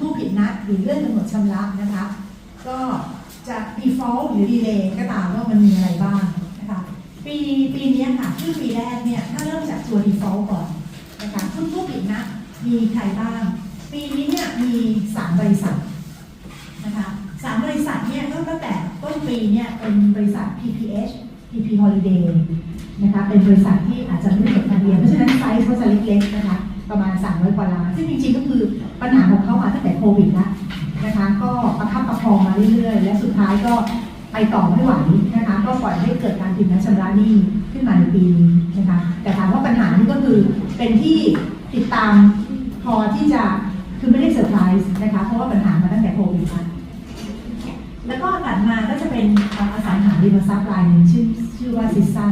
ผู้ผิดนัดหรือเลื่อนกำหนดชำระนะคะ ก็จะ default หรือ delay ก็ตามว่ามันมีอะไรบ้างนะคะปีปีนี้ค่ะครึ่งปีแรกเนี่ยถ้าเริ่มจากตัว default ก่อนนะคะผู้ผู้ผิดนัดมีใครบ้าง ปีนี้เนี่ยมี3บริษัทนะคะสามบริษัทเนี่ยก็ตั้งแต่ต้นปีเนี่ยเป็นบริษัท PPH PP Holiday นะคะเป็นบริษัทที่อาจจะไม่ได้จดทะเบียนเพราะฉะนั้นไซส์เขาจะเล็กๆนะคะ ประมาณ 300 กว่าล้านซึ่งจริงๆก็คือปัญหาของเขามาตั้งแต่โควิดแล้วนะคะก็ประคับประคองมาเรื่อยๆ และสุดท้ายก็ไปต่อไม่ไหวนะคะก็ปล่อยให้เกิดการผิดนัดชำระหนี้ขึ้นมาในปีนี้นะคะแต่ถามว่าปัญหานี้ก็คือเป็นที่ติดตามพอที่จะคือไม่ได้เซอร์ไพรส์นะคะเพราะว่าปัญหามาตั้งแต่โควิดแล้วแล้วก็ถัดมาก็จะเป็นอสังหาริมทรัพย์รายหนึ่งชื่อชื่อว่าซิซ่า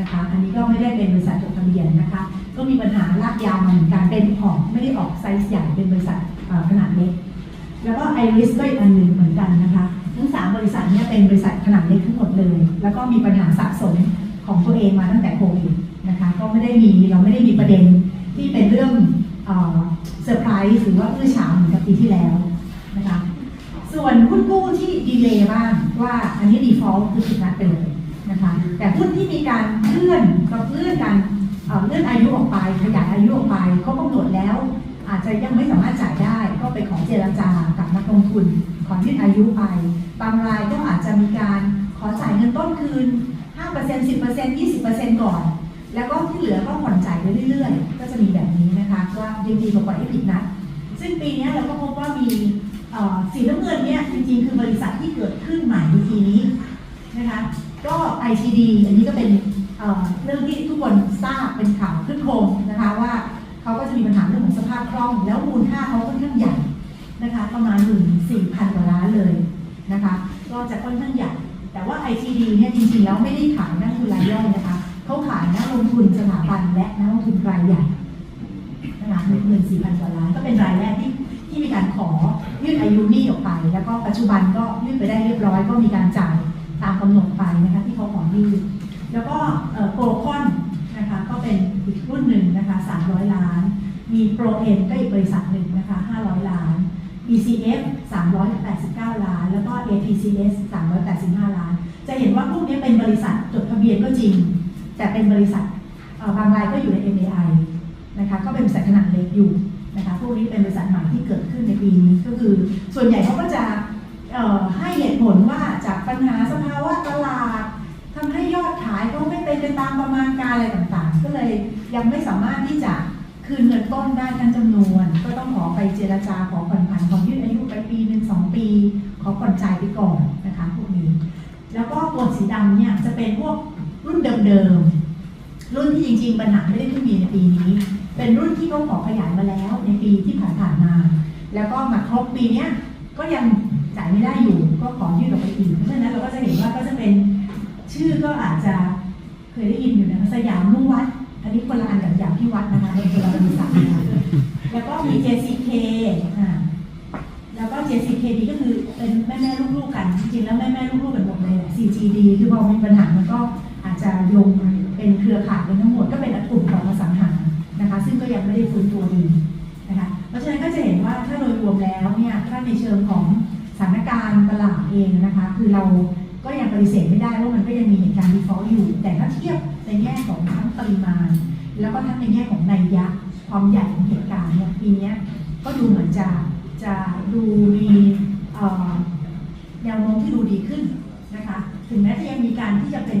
นะคะ อันนี้ก็ไม่ได้เป็นบริษัทจดทะเบียนนะคะ ก็มีปัญหาลากยาวมาเหมือนกันเป็นของไม่ได้ออกไซส์ใหญ่เป็นบริษัทขนาดเล็ก แล้วก็ไอริสก็อีกอันหนึ่งเหมือนกันนะคะ ทั้งสามบริษัทนี้เป็นบริษัทขนาดเล็กทั้งหมดเลย แล้วก็มีปัญหาสะสมของตัวเองมาตั้งแต่โควิดนะคะ ก็ไม่ได้มีเราไม่ได้มีประเด็นที่เป็นเรื่องเซอร์ไพรส์หรือว่าอื้อฉาวเหมือนกับปีที่แล้วนะคะ ส่วนหุ้นกู้ที่ดีเลย์บ้างว่าอันนี้ default คือผิดนัดไปเลย นะคะแต่หุ้นที่มีการเลื่อนก็เลื่อนการเลื่อนอายุออกไปขยายอายุออกไปเขากำหนดแล้ว อาจจะยังไม่สามารถจ่ายได้ ก็ไปขอเจรจากับนักลงทุนขอยืดอายุไปบางรายก็อาจจะมีการขอจ่ายเงินต้นคืน 5% 10% 20%ก่อน แล้วก็ที่เหลือก็ผ่อนจ่ายไปเรื่อยๆ ก็จะมีแบบนี้นะคะว่ายังดีกว่าปล่อยให้ผิดนัดซึ่งปีนี้เราก็พบว่ามีสีน้ำเงินเนี่ยจริงๆ คือบริษัทที่เกิดขึ้นใหม่ในปีนี้นะคะ ก็ ITD อันนี้ก็เป็นเเรื่องที่ทุกคนทราบเป็นข่าวขึ้นโคมนะคะว่าเขาก็จะมีปัญหาเรื่องของสภาพคล่อง แล้วมูลค่าเขาค่อนข้างใหญ่นะคะประมาณหนึ่งสี่พันกว่าล้านเลยนะคะก็จะค่อนข้างใหญ่แต่ว่า ITD เนี่ยจริงๆแล้วไม่ได้ขายนักลงทุนรายย่อยนะคะเขาขายนักลงทุนสถาบันและนักลงทุนรายใหญ่นะคะหนึ่งหมื่นสี่พันกว่าล้านก็เป็นรายแรกที่ที่มีการขอยืดอายุหนี้ออกไป แล้วก็ปัจจุบันก็ยืดไปได้เรียบร้อยก็มีการจ่าย ตามกำหนดไปนะคะที่เขาขอยืดแล้วก็โปรคอนนะคะก็เป็นอีกรุ่นหนึ่งนะคะ300 ล้าน มีโปรเอ็นก็อีกบริษัทหนึ่งนะคะ500 ล้าน ECF 389 ล้าน แล้วก็ APCS 385 ล้าน จะเห็นว่าพวกนี้เป็นบริษัทจดทะเบียนก็จริง แต่เป็นบริษัทบางรายก็อยู่ใน MAI นะคะก็เป็นบริษัทขนาดเล็กอยู่นะคะพวกนี้เป็นบริษัทใหม่ที่เกิดขึ้นในปีนี้ก็คือ ส่วนใหญ่เขาก็จะ ให้เหตุผลว่าจากปัญหาสภาวะตลาดทำให้ยอดขายก็ไม่เป็นไปตามประมาณการอะไรต่างๆ ก็เลยยังไม่สามารถที่จะคืนเงินต้นได้ทั้งจำนวน ก็ต้องขอไปเจรจาขอผ่อนผันขอยืดอายุไปปีหนึ่งสองปี ขอผ่อนจ่ายไปก่อนนะคะพวกนี้ แล้วก็ตัวสีดำเนี่ยจะเป็นพวกรุ่นเดิมๆรุ่นที่จริงๆปัญหาไม่ได้เพิ่งมีในปีนี้ เป็นรุ่นที่เขาขอขยายมาแล้วในปีที่ผ่านๆมา แล้วก็มาครบปีเนี้ยก็ยัง จ่ายไม่ได้อยู่ก็ขอยืดออกไปอีกเพราะฉะนั้นเราก็จะเห็นว่าก็จะเป็นชื่อก็อาจจะเคยได้ยินอยู่นะคะสยามนุ่งวัด อันนี้คนละอันกับยามที่วัดนะคะเป็นคนละบริษัทนะคะแล้วก็มี JCK อ่าแล้วก็ JCKD ก็คือเป็นแม่แม่ลูกๆกัน จริงๆแล้วแม่แม่ลูกๆกันหมดเลยแหละ CGD คือพอมีปัญหามันก็อาจจะโยงเป็นเครือข่ายกันทั้งหมดก็เป็นกลุ่มของอสังหานะคะ ซึ่งก็ยังไม่ได้ฟื้นตัวดีนะคะ เพราะฉะนั้นก็จะเห็นว่าถ้าโดยรวมแล้วเนี่ยถ้าในเชิงของ สถานการณ์ตลาดเองนะคะ คือเราก็ยังปฏิเสธไม่ได้ว่ามันก็ยังมีเหตุการณ์ดีฟอลอยู่ แต่ถ้าเทียบในแง่ของทั้งปริมาณ แล้วก็ทั้งในแง่ของนัยยะความใหญ่ของเหตุการณ์เนี่ยปีนี้ก็ดูเหมือนจะจะดูมีแนวโน้มที่ดูดีขึ้นนะคะ ถึงแม้จะยังมีการที่จะเป็น